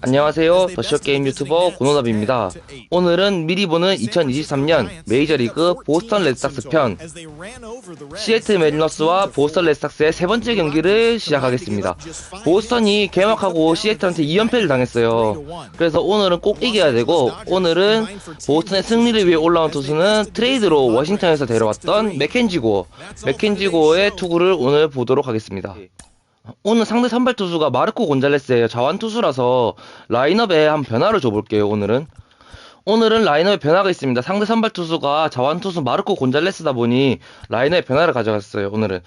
안녕하세요. 더쇼게임 유튜버 고노답입니다. 오늘은 미리 보는 2023년 메이저리그 보스턴 레드삭스 편 시애틀 메리너스와 보스턴 레드삭스의 세 번째 경기를 시작하겠습니다. 보스턴이 개막하고 시애틀한테 2연패를 당했어요. 그래서 오늘은 꼭 이겨야 되고 오늘은 보스턴의 승리를 위해 올라온 투수는 트레이드로 워싱턴에서 데려왔던 맥켄지고 맥켄지고의 투구를 오늘 보도록 하겠습니다. 오늘 상대 선발 투수가 마르코 곤잘레스예요. 자완 투수라서 라인업에 한 변화를 줘볼게요. 오늘은 오늘은 라인업에 변화가 있습니다. 상대 선발 투수가 자완 투수 마르코 곤잘레스다 보니 라인업에 변화를 가져갔어요. 오늘은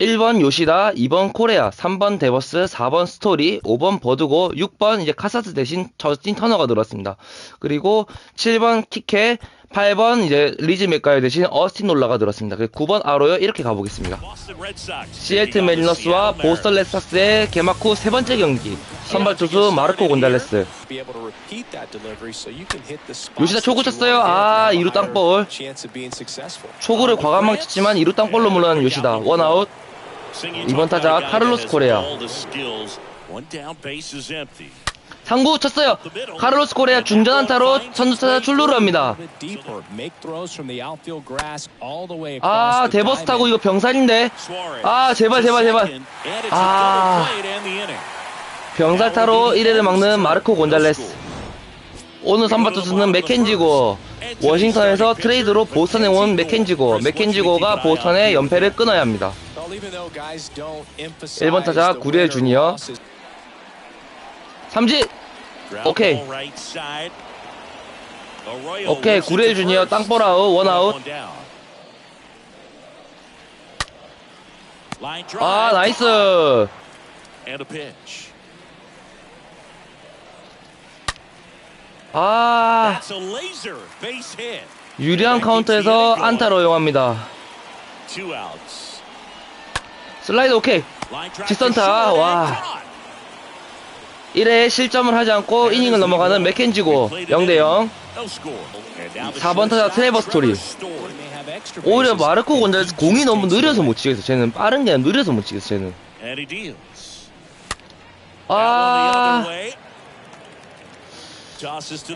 1번 요시다, 2번 코레아, 3번 데버스, 4번 스토리, 5번 버드고, 6번 이제 카사스 대신 저스틴 터너가 들었습니다. 그리고 7번 키케, 8번 이제 리즈 맥가요 대신 어스틴 놀라가 들었습니다. 그리고 9번 아로요 이렇게 가보겠습니다. 시애틀 메리너스와 보스턴 레스삭스의 개막 후 세 번째 경기 선발 투수 마르코 곤달레스 요시다 초구 쳤어요. 아 2루 땅볼 초구를 과감하게 쳤지만 2루 땅볼로 물러난 요시다 원아웃 이번 타자 카를로스 코레아 상구 쳤어요. 카를로스 코레아 중전 안타로 선두타자 출루를 합니다. 아 데버스 타고 이거 병살인데. 아 제발 제발 제발. 아. 병살타로 1회를 막는 마르코 곤잘레스. 오늘 선발 투수는 맥켄지고 워싱턴에서 트레이드로 보스턴에 온 맥켄지고 맥켄지고가 보스턴의 연패를 끊어야 합니다. 1번 타자 구리엘 주니어. 삼진 오케이 오케이 구리엘 주니어 땅볼 아웃 원 아웃 아 나이스 아 유리한 카운터에서 안타로 이용합니다. 슬라이드 오케이 직선타. 와 1회에 실점을 하지 않고 이닝을 넘어가는 맥켄지고 0대0 4번 타자 트레버 스토리. 오히려 마르코 곤잘레스 공이 너무 느려서 못 치겠어. 쟤는 빠른 게 아니라 느려서 못 치겠어 쟤는. 아.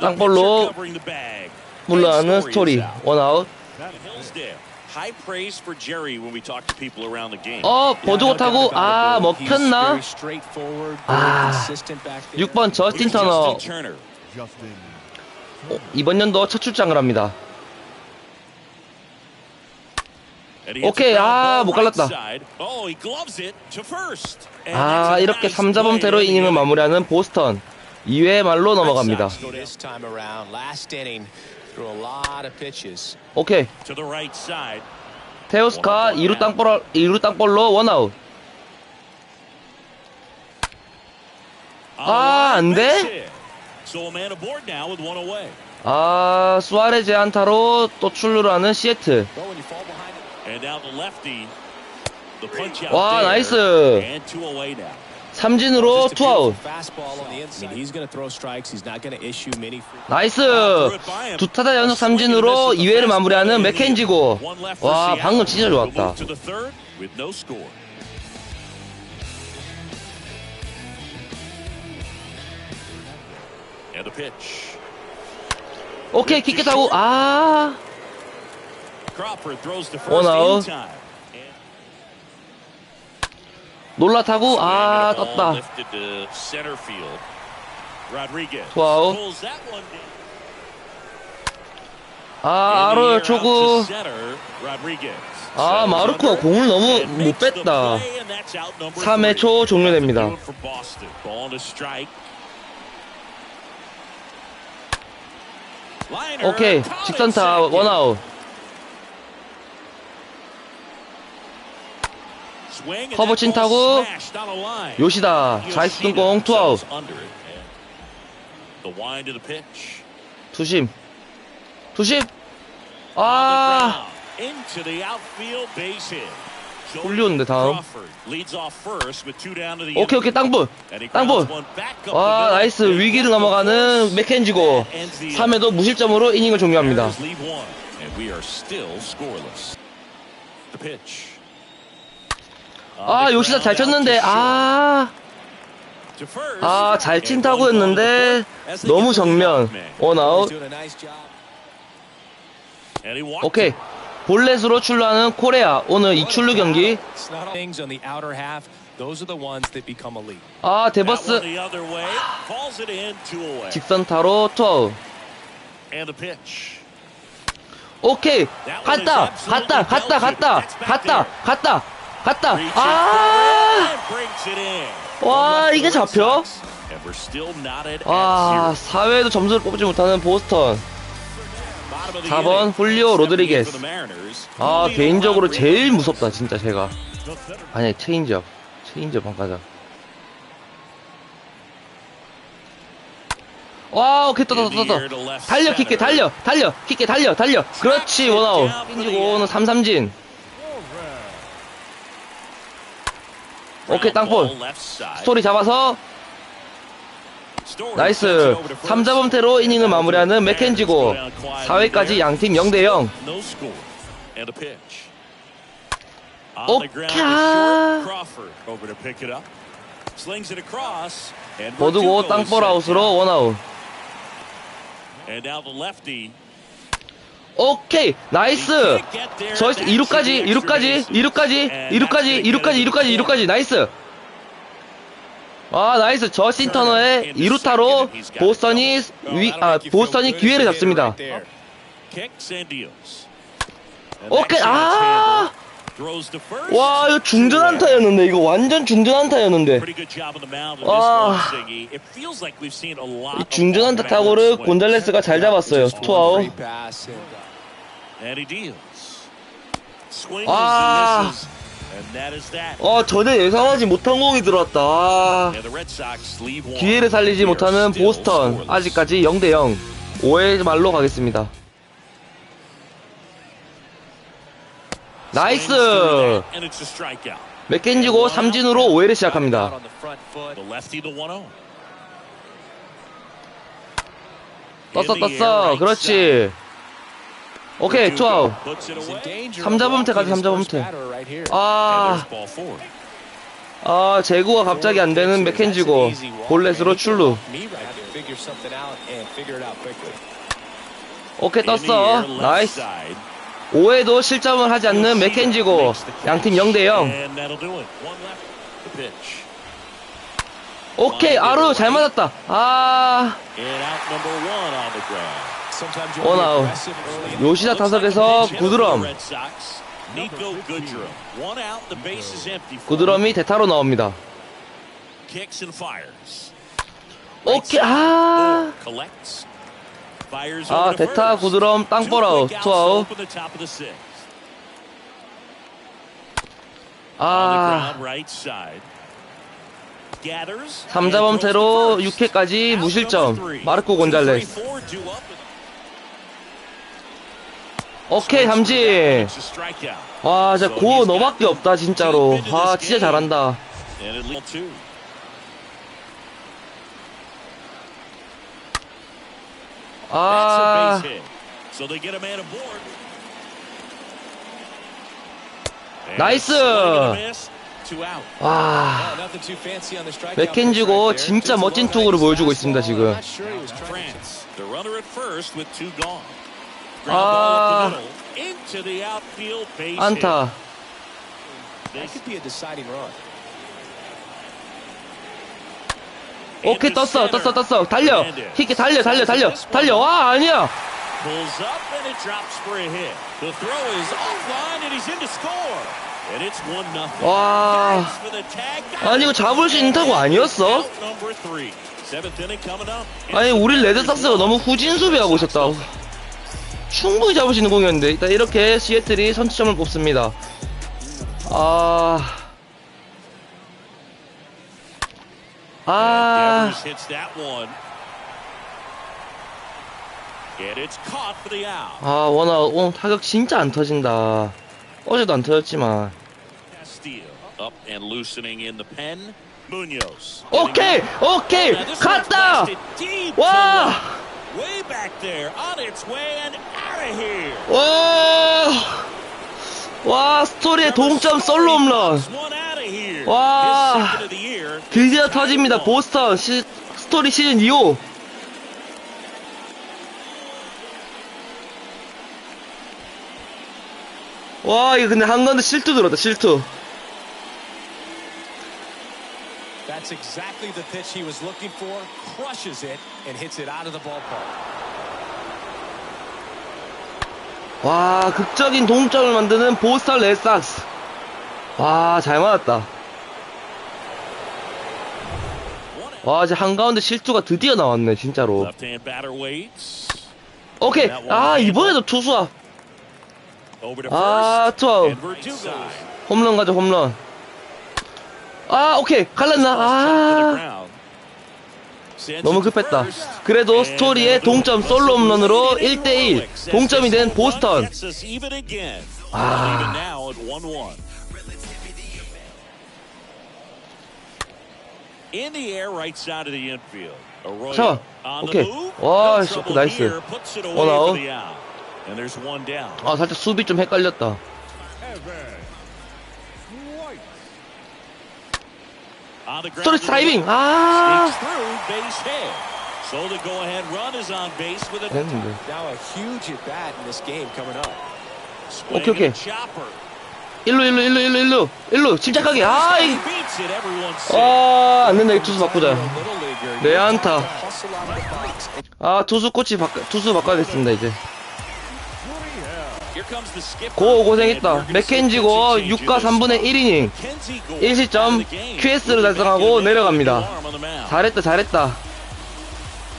땅볼로 물러나는 스토리. 원아웃 어 버즈고 타고. 아 먹혔나? 아 6번 저스틴 터너. 어, 이번 연도 첫 출장을 합니다. 오케이 아 못 갈랐다. 아 이렇게 3자범태로 이닝을 마무리하는 보스턴. 2회 말로 넘어갑니다 오케이. 테오스카 2루 땅볼 2루 땅볼로 원아웃. 아 안 돼? 아 수아레즈 안타로 또 출루를 하는 시애틀. 와 나이스 삼진으로 투아웃. 나이스. 두 타자 연속 삼진으로 2회를 마무리하는 맥켄지고. 와 방금 진짜 좋았다. 오케이 킥게 타고 아. 원아웃 놀라타고 아 떴다. 투아웃. 아 아로요 초구. 아 마르코가 공을 너무 못 뺐다. 3회 초 종료됩니다. 오케이. 직선타 원아웃 커버 친 타고 요시다 좌익수 등공 투아웃. 투심. 투심. 아. 홀리오는데 다음. 오케이 오케이 땅볼. 땅볼. 와 나이스. 위기를 넘어가는 맥켄지고 3회도 무실점으로 이닝을 종료합니다 아 요시다 잘 쳤는데 아 아, 잘친 타구였는데 너무 정면. 원아웃. 오케이. 볼넷으로 출루하는 코레아. 오늘 이 출루 경기. 아, 데버스 the other way, calls it in, two away. 직선 타로 투아웃. 오케이. 갔다. 갔다. 갔다. 갔다. 갔다. 갔다. 갔다. 아! 와, 이게 잡혀? 와. 4회에도 점수를 뽑지 못하는 보스턴. Bottom of the 4번 inning. 훌리오 로드리게스. 아, 개인적으로 제일. 무섭다, 진짜 제가. 아니, 체인지업. 체인지업 한 가자. 와, 오케이, 떴다, 떴다. 달려, 킥게, 달려, 달려, 킥게, 달려, 달려. 그렇지, 원아웃. పిం지고 오는 삼삼진. 오케이, 땅볼. 스토리 잡아서, 나이스. 3자범태로 이닝을 마무리하는 맥켄지고, 4회까지 양팀 0대0. No score. And a pitch. On Oh, the ground 캬. is short. Crawford over to pick it up. Slings it across. And 버두고 땅볼 아웃으로. 원아웃. And now the lefty. 오케이, 나이스. 저 2루까지, 2루까지, 2루까지, 2루까지, 2루까지, 2루까지, 2루까지, 나이스. 아, 나이스. 저신 터너의 2루타로 보스턴이 위, 아, 보스턴이 기회를 잡습니다. 오케이, 아! 와, 이거 중전 안타였는데, 이거 완전 중전 this 와. 중전 타구를 swings. 곤잘레스가 잘 잡았어요. 투아웃. And, uh, he deals. Swings 아. and misses. And that is that. 어, 전혀 예상하지 못한 공이 들어왔다. 아. 기회를 살리지 못하는 보스턴. 아직까지 0대0. 5회 말로 가겠습니다. 나이스! 맥켄지고 삼진으로 5회를 시작합니다. on the front foot. The lefty to 1-0. 떴어 떴어 그렇지. 오케이 right here. And 아. 아 제구가 갑자기 안 되는 맥켄지고 볼넷으로 출루. 오케이 떴어 나이스 side. 5회도 실점을 하지 않는 맥켄지고 양팀 0대0 And that'll do it. One left. The pitch. 오케이 아루 잘 맞았다 아 And out number one on the ground. Sometimes you 원 want to be 아웃. aggressive early in the 요시다 타석에서 구드럼. 구드럼이 대타로 나옵니다. 오케이 아 아, 대타. 구드럼, 땅볼 Two 아웃, quick outs 투 아웃. open the top of the sixth. On the 아 ground, right side. Gathers. 3자범퇴로 6회까지 무실점 마르코 곤잘레스 오케이 삼진 와 진짜 고 너밖에 없다 진짜로 와 진짜 잘한다 아 나이스! 와, Oh, 맥켄지고. 진짜 멋진 투구를 보여주고 있습니다. 지금. 아. 안타 hit. That could be a deciding run. 오케이 떴어. 떴어 떴어 달려 킥게 달려 달려 달려 달려 와 아니야 Pulls up and it drops for a hit. The throw is offline and he's in to score. And it's one nothing. 와. 아니 이거 잡을 수 있는 타구 아니었어? 아니 우리 레드삭스가 너무 후진 수비하고 있었다 충분히 잡을 수 있는 공이었는데 일단 이렇게 시애틀이 선취점을 뽑습니다 아... 아... 아 원아 오늘 타격 진짜 안 터진다 어제도 안 터졌지만. 오케이 오케이 갔다 와. Way back there, on its way and out of here. 와, 와 스토리의 동점 솔로 홈런. 와. 드디어 터집니다. 보스턴 시- 스토리 시즌 2호. 와, 이거 근데 한 건데 실투 들었다, 실투. That's exactly the pitch he was looking for. Crushes it and hits it out of the ballpark. 와, 극적인 동점을 만드는 보스턴 레드삭스. 와, 잘 맞았다. 와, 이제 한가운데 실투가 드디어 나왔네, 진짜로. Left-hand batter waits. 오케이. 아, 이번에도 to 아. 투아웃. 홈런 가죠, 홈런. 아, 오케이. 갈랐나? 아. 너무 급했다. 그래도 스토리의 동점. 솔로 홈런으로 Leading 1대1 Rolex. 동점이 된 보스턴. 아. Even now at 1-1. In the air, right side of the infield. Arroyo 잠깐만. on the 오케이. 와, 씨, trouble 나이스. here. Puts it away 원 아웃. for the out. And there's one down. 아, 살짝 수비 좀 헷갈렸다. On the ground 스토리 드라이빙. 아. So the go-ahead run is on base with a 됐는데. Now a huge at bat in this game coming up. swing 오케이, 오케이. 일루, 일루, 일루, 일루, 일루. 일루. 침착하게. 아, 이. Beats it, everyone's safe. 아, 안 된다. 이 투수 바꾸자. 내 안타. 아, 투수 코치 바꿔, 투수 바꿔야겠습니다, 이제. 고 고생했다. 맥켄지고 pitching change 6과 in this 3분의 1이닝. Mackenzie Gore 1실점 out of the game. QS를 달성하고 내려갑니다. 잘했다, 잘했다.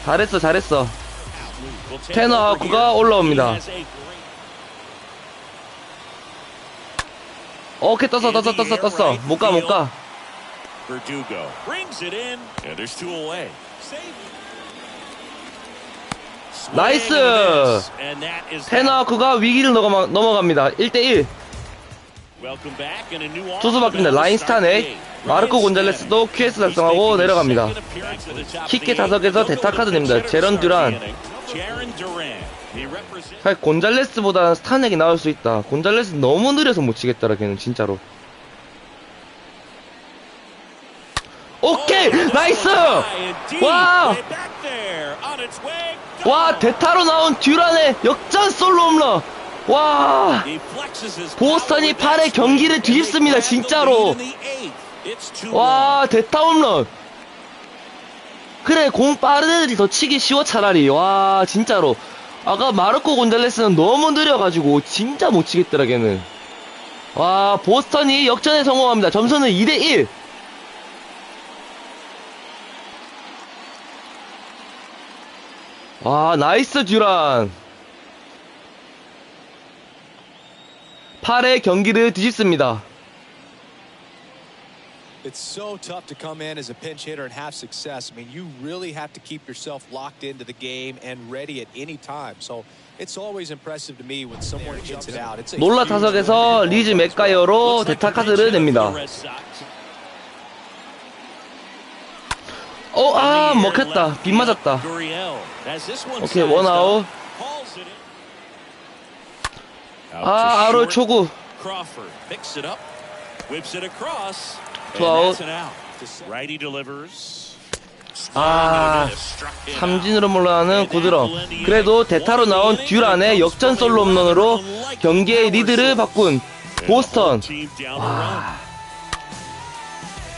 잘했어, 잘했어. We'll take 테너 over 아쿠가 here. 올라옵니다. 오케이, 떴어, 떴어, 떴어, 떴어. 못 가, 못 가. 나이스! 아쿠가 위기를 넘어가, 넘어갑니다. 1대1. Welcome back and a new arm 투수 바뀝니다. 라인 game. 마르코 곤잘레스도 QS 달성하고 내려갑니다. 킥게 타석에서 대타 카드입니다. 제런 듀란. 사실 곤잘레스보다 스타넥이 나올 수 있다. 곤잘레스 너무 느려서 못 치겠더라, 걔는 진짜로. 오케이! 나이스! 와! 와, 대타로 나온 듀란의 역전 솔로 홈런! 와! 보스턴이 8회 경기를 뒤집습니다, 진짜로. 와, 대타 홈런! 그래, 공 빠른 애들이 더 치기 쉬워, 차라리. 와, 진짜로. 아까 마르코 곤잘레스는 너무 느려가지고, 진짜 못 치겠더라, 걔는. 와, 보스턴이 역전에 성공합니다. 점수는 2대1! 와, 나이스 듀란! 8회 경기를 뒤집습니다. It's so tough to come in as a pinch hitter and have success. I mean, you really have to keep yourself locked into the game and ready at any time. So it's always impressive to me when someone hits it out. It's a 놀라 타석에서. 리즈 맥가이어로 대타 카드를 냅니다. 어, 아, 먹혔다. 빗 맞았다. 오케이, 원 아웃. 아, 아로 초구. Delivers. 아, 삼진으로 물러나는 구드럼. 그래도 대타로 나온 듀란의 역전 솔로 홈런으로 경기의 리드를 바꾼 보스턴. 와.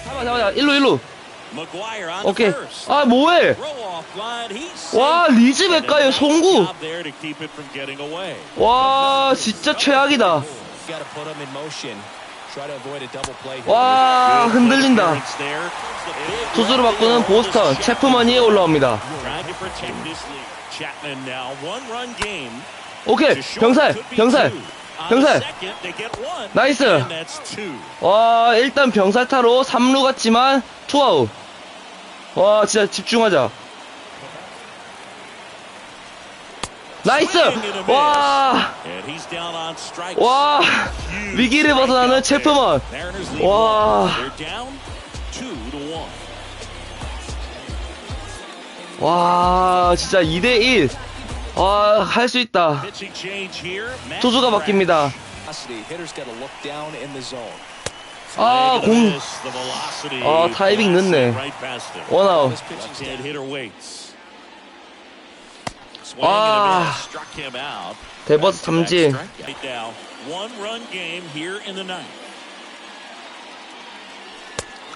잡아, 잡아. 일루, 일루. 오케이. 아, 뭐해? 와, 리즈 맥가이어 송구. 와, 진짜 최악이다. 와, 흔들린다. 투수로 바꾸는 보스턴. 체프머니에 올라옵니다. 오케이, 병살, 병살, 병살. 나이스. 와, 일단 병살타로 3루 같지만 투아웃. 와, 진짜 집중하자. 나이스! 와, 와, 위기를 벗어나는 체프먼. 와. 와, 진짜 2대1. 와, 할수 있다. 투수가 바뀝니다. 아, 공. 아, 타이밍 늦네. 원아웃. Ah. out. 대버스 삼진.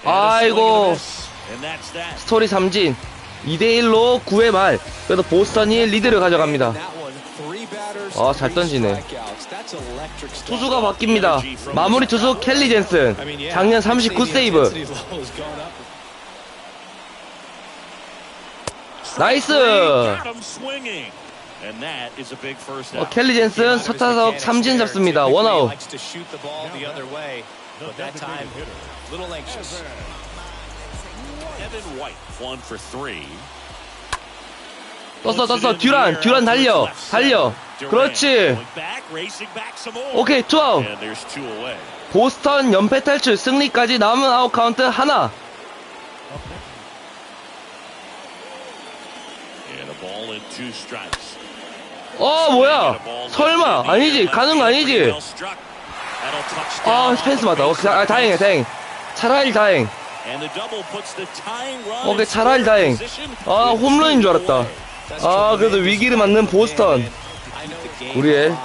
A 아이고. 스토리 삼진 2대1로 9회 말 그래도 보스턴이 리드를 가져갑니다 아, 잘 던지네. 투수가 바뀝니다 마무리 투수 켈리 젠슨 작년 I'd say 39 the 세이브 intensity level has gone up. 나이스 어. 켈리 젠슨 첫 타석 삼진 잡습니다 원아웃 떴어 떴어. 듀란 듀란 달려. 달려. 그렇지. 오케이 투아웃. 보스턴 연패 탈출 승리까지 남은 아웃 카운트 하나. 어 뭐야? 설마. 아니지. 가는 거 아니지. 아 펜스 맞다. 아, 다행이야 다행 차라리 다행 오케이 차라리 다행 아 홈런인 줄 알았다. 아 그래도 위기를 맞는 보스턴. 우리의.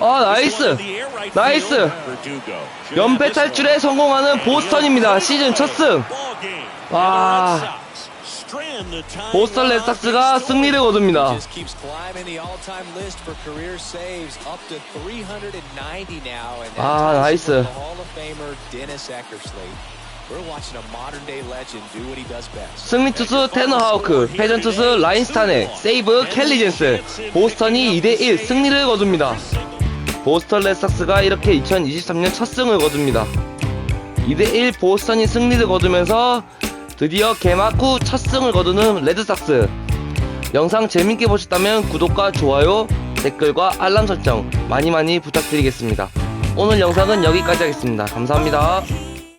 아 나이스. 나이스. 연패 탈출에 성공하는 보스턴입니다. 시즌 첫승. 와. 보스턴 레드삭스가 승리를 거둡니다 Just keeps climbing the all-time list for career saves up to 390 now. And that 아, 나이스. 승리 투수 테너 하우크 패전 투수 라인 스타넥 세이브 켈리 젠스 보스턴이 2대1 승리를 거둡니다 보스턴 레드삭스가 이렇게 2023년 첫 승을 거둡니다 2대1 보스턴이 승리를 거두면서 드디어 개막 후 첫 승을 거두는 레드삭스. 영상 재밌게 보셨다면 구독과 좋아요 댓글과 알람 설정 많이 많이 부탁드리겠습니다. 오늘 영상은 여기까지 하겠습니다. 감사합니다